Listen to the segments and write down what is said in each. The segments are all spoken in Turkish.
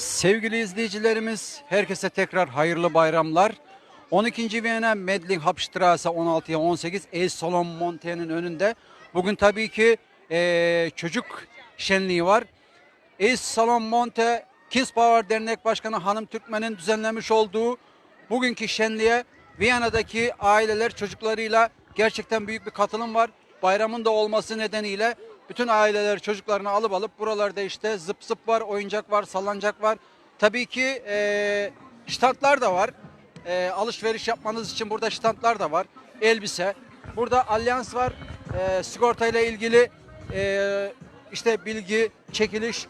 Sevgili izleyicilerimiz, herkese tekrar hayırlı bayramlar. 12. Viyana Medling Hauptstraße 16'ya 18 El Salon Monte'nin önünde. Bugün tabii ki eee, çocuk şenliği var. El Salon Monte Kids Power Dernek Başkanı Hanım Türkmen'in düzenlemiş olduğu bugünkü şenliğe Viyana'daki aileler çocuklarıyla gerçekten büyük bir katılım var. Bayramın da olması nedeniyle bütün aileler çocuklarını alıp alıp buralarda işte zıp zıp var, oyuncak var, sallancak var. Tabii ki eee standlar da var. Eee, alışveriş yapmanız için burada standlar da var. Elbise. Burada alyans var. Eee sigortayla ilgili eee, işte bilgi, çekiliş,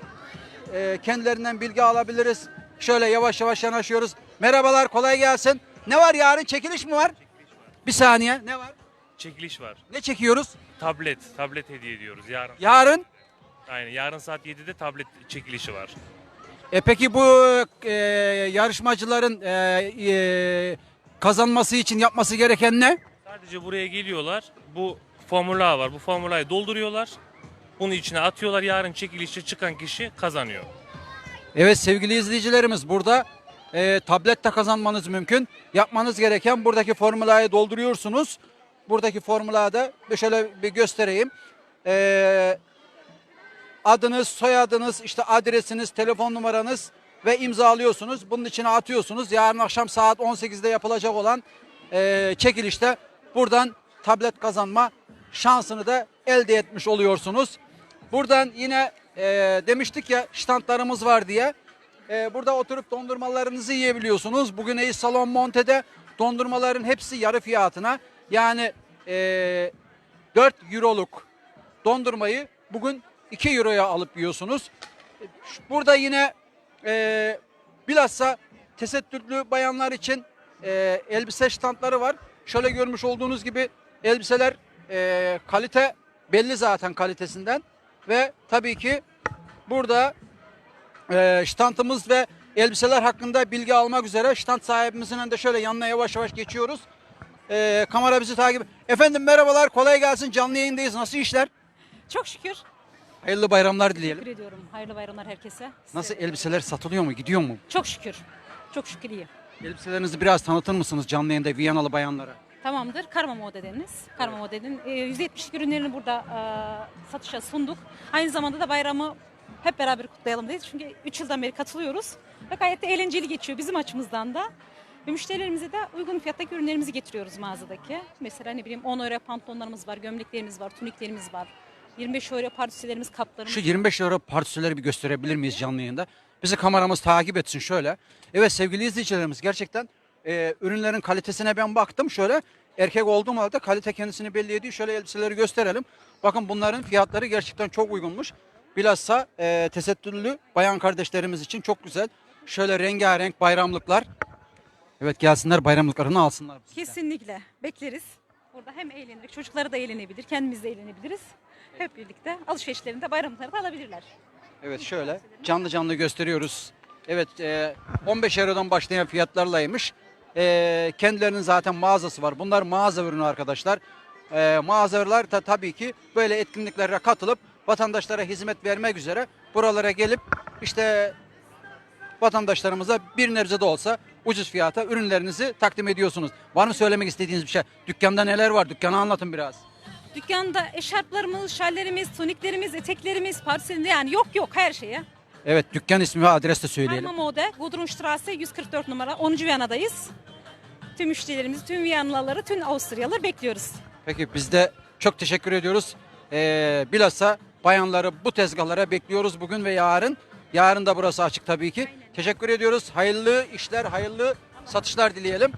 e, kendilerinden bilgi alabiliriz. Şöyle yavaş yavaş yanaşıyoruz. Merhabalar, kolay gelsin. Ne var yarın çekiliş mi var? Bir saniye. Ne var? Çekiliş var. Ne çekiyoruz? Tablet, tablet hediye ediyoruz yarın. Yarın. Aynen yarın saat 7'de tablet çekilişi var. E peki bu e, yarışmacıların e, e, kazanması için yapması gereken ne? Sadece buraya geliyorlar. Bu formüla var. Bu formülayı dolduruyorlar. Bunu içine atıyorlar. Yarın çekilişte çıkan kişi kazanıyor. Evet sevgili izleyicilerimiz burada e, tablette kazanmanız mümkün. Yapmanız gereken buradaki formulayı dolduruyorsunuz. Buradaki formülada da şöyle bir göstereyim. E, adınız, soyadınız, işte adresiniz, telefon numaranız ve imzalıyorsunuz. Bunun içine atıyorsunuz. Yarın akşam saat 18'de yapılacak olan e, çekilişte buradan tablet kazanma şansını da elde etmiş oluyorsunuz. Buradan yine e, demiştik ya standlarımız var diye. E, burada oturup dondurmalarınızı yiyebiliyorsunuz. Bugün Ace Salon Monte'de dondurmaların hepsi yarı fiyatına. Yani e, 4 euroluk dondurmayı bugün 2 euroya alıp yiyorsunuz. Burada yine e, bilhassa tesettürlü bayanlar için e, elbise standları var. Şöyle görmüş olduğunuz gibi elbiseler e, kalite belli zaten kalitesinden ve tabii ki burada e, ştantımız ve elbiseler hakkında bilgi almak üzere ştant sahibimizin de şöyle yanına yavaş yavaş geçiyoruz. E, kamera bizi takip. Efendim merhabalar kolay gelsin canlı yayındayız nasıl işler? Çok şükür. Hayırlı bayramlar dileyelim. Teşekkür ediyorum. Hayırlı bayramlar herkese. Nasıl elbiseler satılıyor mu gidiyor mu? Çok şükür. Çok şükür iyi. Elbiselerinizi biraz tanıtır mısınız canlı yayında Viyanalı bayanlara? Tamamdır. Karma Mode'deniz. Karma Mode'nin e, 170 ürünlerini burada e, satışa sunduk. Aynı zamanda da bayramı hep beraber kutlayalım dedik. Çünkü 3 yıldan beri katılıyoruz. Ve gayet de eğlenceli geçiyor bizim açımızdan da. Ve müşterilerimize de uygun fiyattaki ürünlerimizi getiriyoruz mağazadaki. Mesela ne bileyim 10 euro pantolonlarımız var, gömleklerimiz var, tuniklerimiz var. 25 euro pardüsülerimiz, kaplarımız Şu 25 euro partüsüleri bir gösterebilir miyiz canlı yayında? Bizi kameramız takip etsin şöyle. Evet sevgili izleyicilerimiz gerçekten e, ürünlerin kalitesine ben baktım şöyle. Erkek olduğum halde kalite kendisini belli ediyor. Şöyle elbiseleri gösterelim. Bakın bunların fiyatları gerçekten çok uygunmuş. Bilhassa e, tesettürlü bayan kardeşlerimiz için çok güzel. Şöyle rengarenk bayramlıklar. Evet gelsinler bayramlıklarını alsınlar. bizden. Kesinlikle bekleriz. Burada hem eğlenir, çocukları da eğlenebilir, kendimiz de eğlenebiliriz. Hep birlikte alışverişlerinde bayramlıkları da alabilirler. Evet şöyle canlı canlı gösteriyoruz. Evet e, 15 Euro'dan başlayan fiyatlarlaymış. E, kendilerinin zaten mağazası var. Bunlar mağaza ürünü arkadaşlar. E, mağazalar da tabii ki böyle etkinliklere katılıp vatandaşlara hizmet vermek üzere buralara gelip işte vatandaşlarımıza bir nebze de olsa ucuz fiyata ürünlerinizi takdim ediyorsunuz. Var mı söylemek istediğiniz bir şey? Dükkanda neler var? Dükkanı anlatın biraz. Dükkanda eşarplarımız, şallerimiz, tuniklerimiz, eteklerimiz, parselinde yani yok yok her şeye. Evet dükkan ismi ve adres de söyleyelim. Karma Mode, Gudrunstrasse 144 numara 10. Viyana'dayız. Tüm müşterilerimizi, tüm Viyanalıları, tüm Avusturyalıları bekliyoruz. Peki biz de çok teşekkür ediyoruz. Ee, bilhassa bayanları bu tezgahlara bekliyoruz bugün ve yarın. Yarın da burası açık tabii ki. Teşekkür ediyoruz. Hayırlı işler, hayırlı satışlar dileyelim.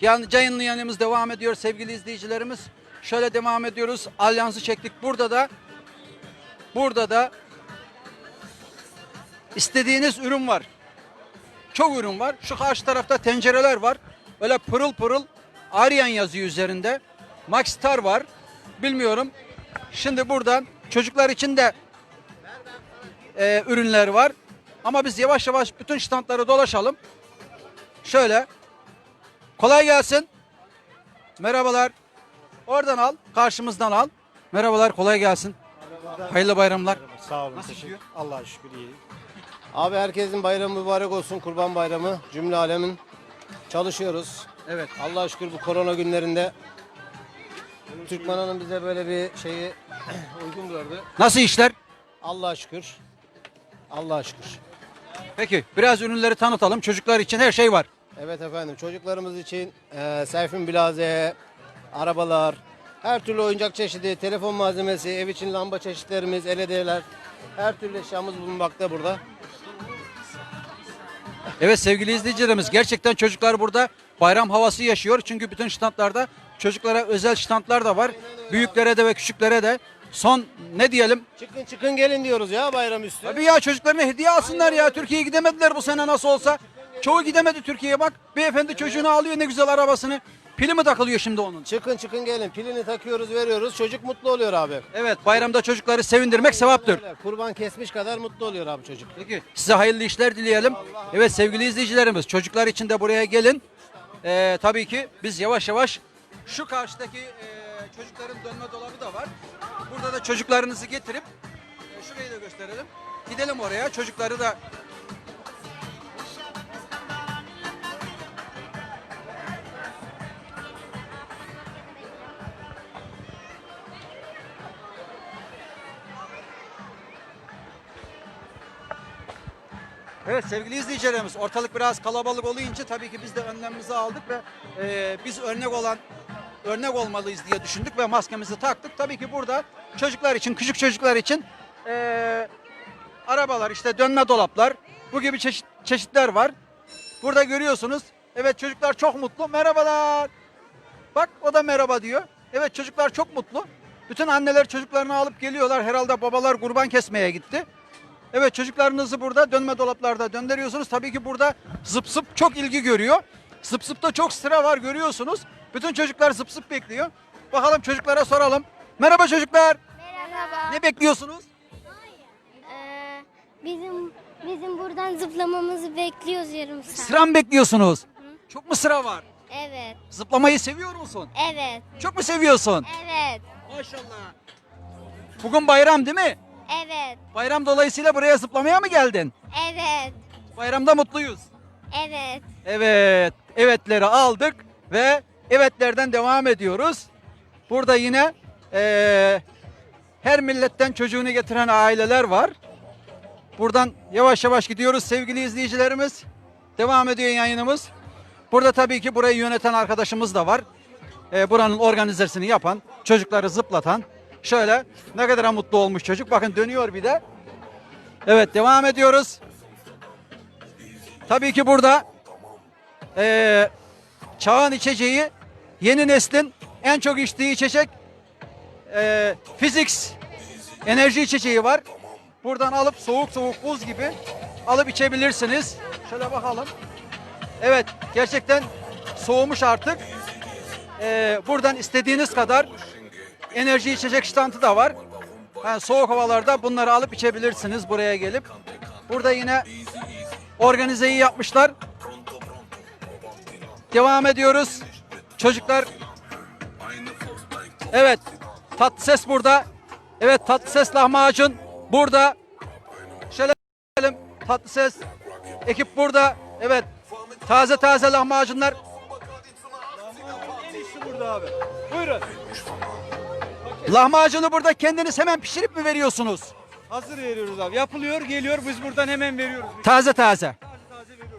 Yani canlı yanımız devam ediyor sevgili izleyicilerimiz. Şöyle devam ediyoruz. Alyansı çektik. Burada da burada da istediğiniz ürün var. Çok ürün var. Şu karşı tarafta tencereler var. Böyle pırıl pırıl Aryan yazıyor üzerinde. Maxstar var. Bilmiyorum. Şimdi buradan çocuklar için de e, ürünler var. Ama biz yavaş yavaş bütün standları dolaşalım. Şöyle. Kolay gelsin. Merhabalar. Oradan al. Karşımızdan al. Merhabalar. Kolay gelsin. Hayırlı bayramlar. Sağ olun. Nasıl teşekkür- gidiyor? Allah'a şükür iyi. Abi herkesin bayramı mübarek olsun. Kurban bayramı. Cümle alemin. Çalışıyoruz. Evet. Allah'a şükür bu korona günlerinde Türkmen Hanım bize böyle bir şeyi uygun gördü. Nasıl işler? Allah'a şükür. Allah'a şükür. Peki biraz ürünleri tanıtalım. Çocuklar için her şey var. Evet efendim çocuklarımız için e, Seyfin Bilaze, arabalar, her türlü oyuncak çeşidi, telefon malzemesi, ev için lamba çeşitlerimiz, LED'ler, her türlü eşyamız bulunmakta burada. Evet sevgili izleyicilerimiz gerçekten çocuklar burada bayram havası yaşıyor. Çünkü bütün standlarda çocuklara özel standlar da var. Büyüklere de ve küçüklere de. Son ne diyelim? Çıkın çıkın gelin diyoruz ya bayram üstü. Tabii ya çocuklarına hediye alsınlar ya. Türkiye'ye gidemediler bu sene nasıl olsa. Çoğu gidemedi Türkiye'ye bak. Beyefendi çocuğunu alıyor ne güzel arabasını. Pili mi takılıyor şimdi onun? Çıkın çıkın gelin pilini takıyoruz veriyoruz çocuk mutlu oluyor abi. Evet bayramda çocukları sevindirmek sevaptır. Öyle, Kurban kesmiş kadar mutlu oluyor abi çocuk. Peki size hayırlı işler dileyelim. Evet sevgili izleyicilerimiz çocuklar için de buraya gelin. Ee, tabii ki biz yavaş yavaş şu karşıdaki e, çocukların dönme dolabı da var. Burada da çocuklarınızı getirip e, şurayı da gösterelim. Gidelim oraya çocukları da Evet sevgili izleyicilerimiz ortalık biraz kalabalık olunca tabii ki biz de önlemimizi aldık ve e, biz örnek olan örnek olmalıyız diye düşündük ve maskemizi taktık. Tabii ki burada çocuklar için küçük çocuklar için e, arabalar işte dönme dolaplar bu gibi çeşit, çeşitler var. Burada görüyorsunuz. Evet çocuklar çok mutlu. Merhabalar. Bak o da merhaba diyor. Evet çocuklar çok mutlu. Bütün anneler çocuklarını alıp geliyorlar. Herhalde babalar kurban kesmeye gitti. Evet çocuklarınızı burada dönme dolaplarda döndürüyorsunuz. Tabii ki burada zıp zıp çok ilgi görüyor. Zıp zıpta çok sıra var görüyorsunuz. Bütün çocuklar zıp zıp bekliyor. Bakalım çocuklara soralım. Merhaba çocuklar. Merhaba. Ne bekliyorsunuz? Ee, bizim bizim buradan zıplamamızı bekliyoruz yarım saat. Sıra mı bekliyorsunuz? Çok mu sıra var? Evet. Zıplamayı seviyor musun? Evet. Çok mu seviyorsun? Evet. Maşallah. Bugün bayram değil mi? Evet. Bayram dolayısıyla buraya zıplamaya mı geldin? Evet. Bayramda mutluyuz. Evet. Evet, evetleri aldık ve evetlerden devam ediyoruz. Burada yine eee, her milletten çocuğunu getiren aileler var. Buradan yavaş yavaş gidiyoruz sevgili izleyicilerimiz. Devam ediyor yayınımız. Burada tabii ki burayı yöneten arkadaşımız da var. Eee, buranın organizesini yapan, çocukları zıplatan. Şöyle ne kadar mutlu olmuş çocuk. Bakın dönüyor bir de. Evet devam ediyoruz. Tabii ki burada eee, çağın içeceği, yeni neslin en çok içtiği içecek eee Physics enerji içeceği var. Buradan alıp soğuk soğuk buz gibi alıp içebilirsiniz. Şöyle bakalım. Evet gerçekten soğumuş artık. Eee, buradan istediğiniz kadar enerji içecek ştantı da var. Yani soğuk havalarda bunları alıp içebilirsiniz buraya gelip. Burada yine organizeyi yapmışlar. Devam ediyoruz. Çocuklar. Evet. Tatlı ses burada. Evet tatlı ses lahmacun burada. Şöyle bakalım. Tatlı ses. Ekip burada. Evet. Taze taze lahmacunlar. burada abi. Buyurun. Lahmacunu burada kendiniz hemen pişirip mi veriyorsunuz? Hazır veriyoruz abi. Yapılıyor, geliyor. Biz buradan hemen veriyoruz. Taze taze.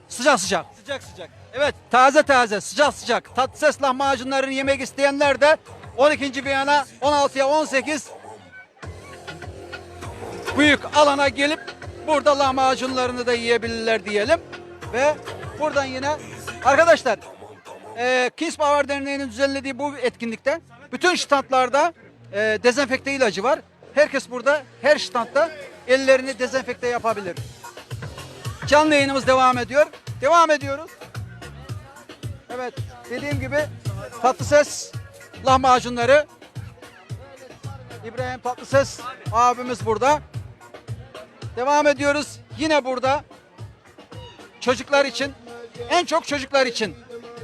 Sıcak sıcak. Sıcak sıcak. Evet taze taze sıcak sıcak tatlı ses lahmacunlarını yemek isteyenler de 12. Viyana 16'ya 18 büyük alana gelip burada lahmacunlarını da yiyebilirler diyelim. Ve buradan yine arkadaşlar e, Kiss Power Derneği'nin düzenlediği bu etkinlikte bütün standlarda e, dezenfekte ilacı var. Herkes burada her standta ellerini dezenfekte yapabilir. Canlı yayınımız devam ediyor. Devam ediyoruz. Evet dediğim gibi Tatlıses lahmacunları İbrahim Tatlıses abimiz burada. Devam ediyoruz. Yine burada çocuklar için en çok çocuklar için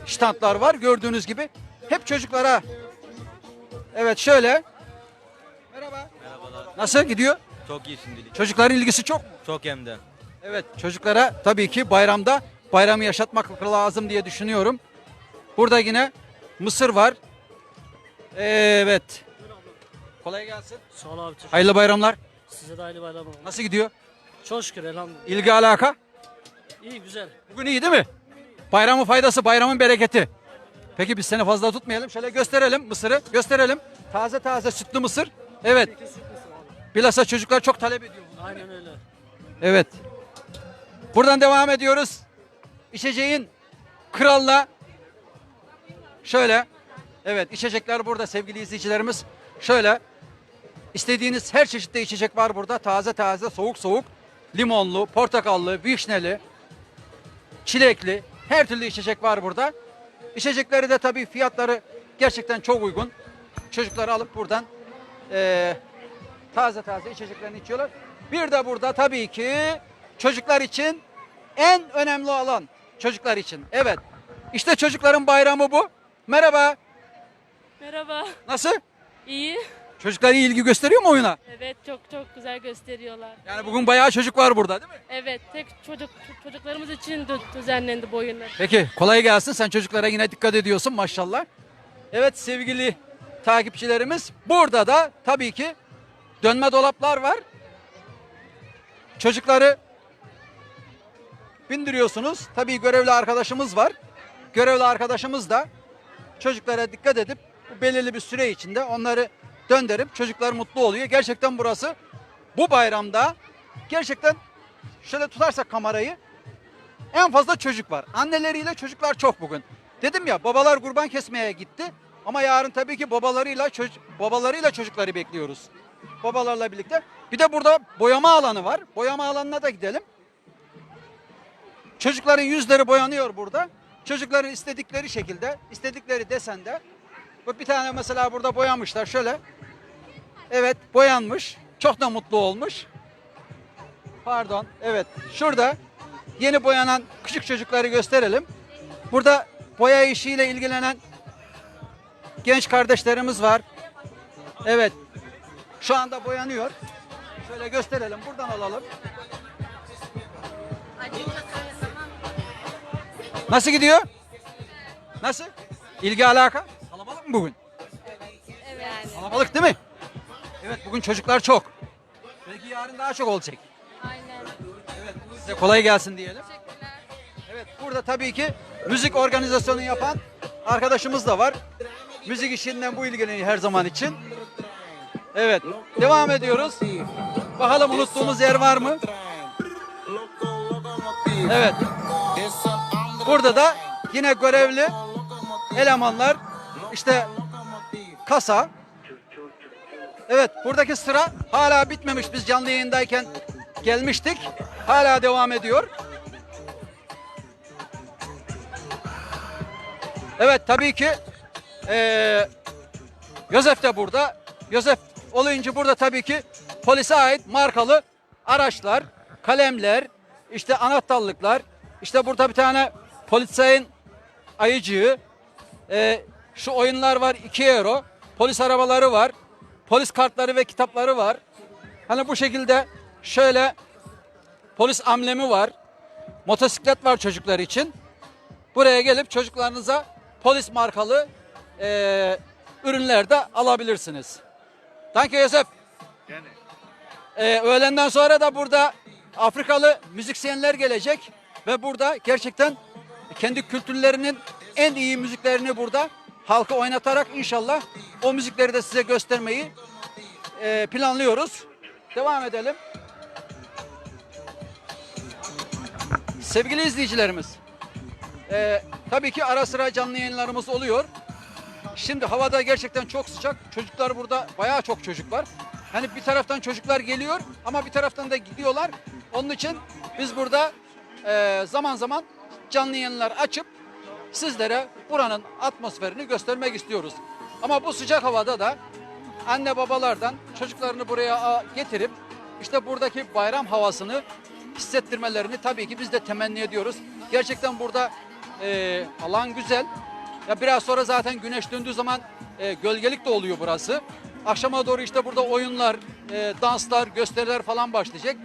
standlar var gördüğünüz gibi. Hep çocuklara Evet şöyle. Merhaba. Nasıl gidiyor? Çok iyi şimdilik. Çocukların ilgisi çok mu? Çok hem de. Evet çocuklara tabii ki bayramda bayramı yaşatmak lazım diye düşünüyorum. Burada yine mısır var. Evet. Kolay gelsin. Sağ ol abi. teşekkür- Hayırlı bayramlar. Size de hayırlı bayram olsun. Nasıl gidiyor? Çok şükür elhamdülillah. İlgi alaka? İyi güzel. Bugün iyi değil mi? Bayramın faydası, bayramın bereketi. Peki biz seni fazla tutmayalım. Şöyle gösterelim mısırı. Gösterelim. Taze taze sütlü mısır. Evet. Bilhassa çocuklar çok talep ediyor. bunu. Aynen öyle. Evet. Buradan devam ediyoruz. İçeceğin kralına şöyle. Evet içecekler burada sevgili izleyicilerimiz. Şöyle. istediğiniz her çeşitte içecek var burada. Taze taze, soğuk soğuk. Limonlu, portakallı, vişneli, çilekli. Her türlü içecek var burada. İçecekleri de tabii fiyatları gerçekten çok uygun. Çocukları alıp buradan eee taze taze içeceklerini içiyorlar. Bir de burada tabii ki çocuklar için en önemli alan çocuklar için. Evet. İşte çocukların bayramı bu. Merhaba. Merhaba. Nasıl? İyi. Çocuklar iyi ilgi gösteriyor mu oyuna? Evet çok çok güzel gösteriyorlar. Yani bugün bayağı çocuk var burada değil mi? Evet tek çocuk çocuklarımız için dü- düzenlendi bu oyunlar. Peki kolay gelsin. Sen çocuklara yine dikkat ediyorsun maşallah. Evet sevgili takipçilerimiz burada da tabii ki dönme dolaplar var. Çocukları bindiriyorsunuz. Tabii görevli arkadaşımız var. Görevli arkadaşımız da çocuklara dikkat edip belirli bir süre içinde onları döndürüp çocuklar mutlu oluyor. Gerçekten burası bu bayramda gerçekten şöyle tutarsak kamerayı en fazla çocuk var. Anneleriyle çocuklar çok bugün. Dedim ya babalar kurban kesmeye gitti. Ama yarın tabii ki babalarıyla çocuk babalarıyla çocukları bekliyoruz. Babalarla birlikte. Bir de burada boyama alanı var. Boyama alanına da gidelim. Çocukların yüzleri boyanıyor burada. Çocukların istedikleri şekilde, istedikleri desende. Bak bir tane mesela burada boyamışlar şöyle. Evet boyanmış. Çok da mutlu olmuş. Pardon. Evet. Şurada yeni boyanan küçük çocukları gösterelim. Burada boya işiyle ilgilenen genç kardeşlerimiz var. Evet. Şu anda boyanıyor. Şöyle gösterelim. Buradan alalım. Nasıl gidiyor? Nasıl? İlgi alaka? Kalabalık mı bugün? Evet. Kalabalık değil mi? Evet bugün çocuklar çok. Belki yarın daha çok olacak. Aynen. Evet, size kolay gelsin diyelim. Evet, burada tabii ki müzik organizasyonu yapan arkadaşımız da var. Müzik işinden bu ilgileniyor her zaman için. Evet, devam ediyoruz. Bakalım unuttuğumuz yer var mı? Evet. Burada da yine görevli elemanlar işte kasa. Evet buradaki sıra hala bitmemiş. Biz canlı yayındayken gelmiştik. Hala devam ediyor. Evet tabii ki eee Yosef de burada. Yosef olunca burada tabii ki polise ait markalı araçlar, kalemler, işte anahtarlıklar, işte burada bir tane polisin ayıcığı, e, şu oyunlar var 2 euro, polis arabaları var, polis kartları ve kitapları var. Hani bu şekilde şöyle polis amblemi var, motosiklet var çocuklar için. Buraya gelip çocuklarınıza polis markalı e, ürünler de alabilirsiniz. Danke Yosef. Ee, öğlenden sonra da burada Afrikalı müzisyenler gelecek ve burada gerçekten kendi kültürlerinin en iyi müziklerini burada halka oynatarak inşallah o müzikleri de size göstermeyi e, planlıyoruz. Devam edelim. Sevgili izleyicilerimiz, e, tabii ki ara sıra canlı yayınlarımız oluyor. Şimdi havada gerçekten çok sıcak. Çocuklar burada bayağı çok çocuk var. Hani bir taraftan çocuklar geliyor ama bir taraftan da gidiyorlar. Onun için biz burada e, zaman zaman canlı yayınlar açıp sizlere buranın atmosferini göstermek istiyoruz. Ama bu sıcak havada da anne babalardan çocuklarını buraya getirip işte buradaki bayram havasını hissettirmelerini tabii ki biz de temenni ediyoruz. Gerçekten burada e, alan güzel. Ya biraz sonra zaten güneş döndüğü zaman e, gölgelik de oluyor burası. Akşama doğru işte burada oyunlar, e, danslar, gösteriler falan başlayacak.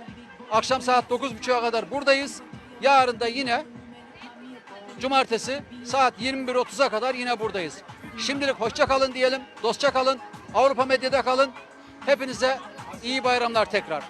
Akşam saat 9.30'a kadar buradayız. Yarın da yine cumartesi saat 21.30'a kadar yine buradayız. Şimdilik hoşça kalın diyelim, dostça kalın, Avrupa Medya'da kalın. Hepinize iyi bayramlar tekrar.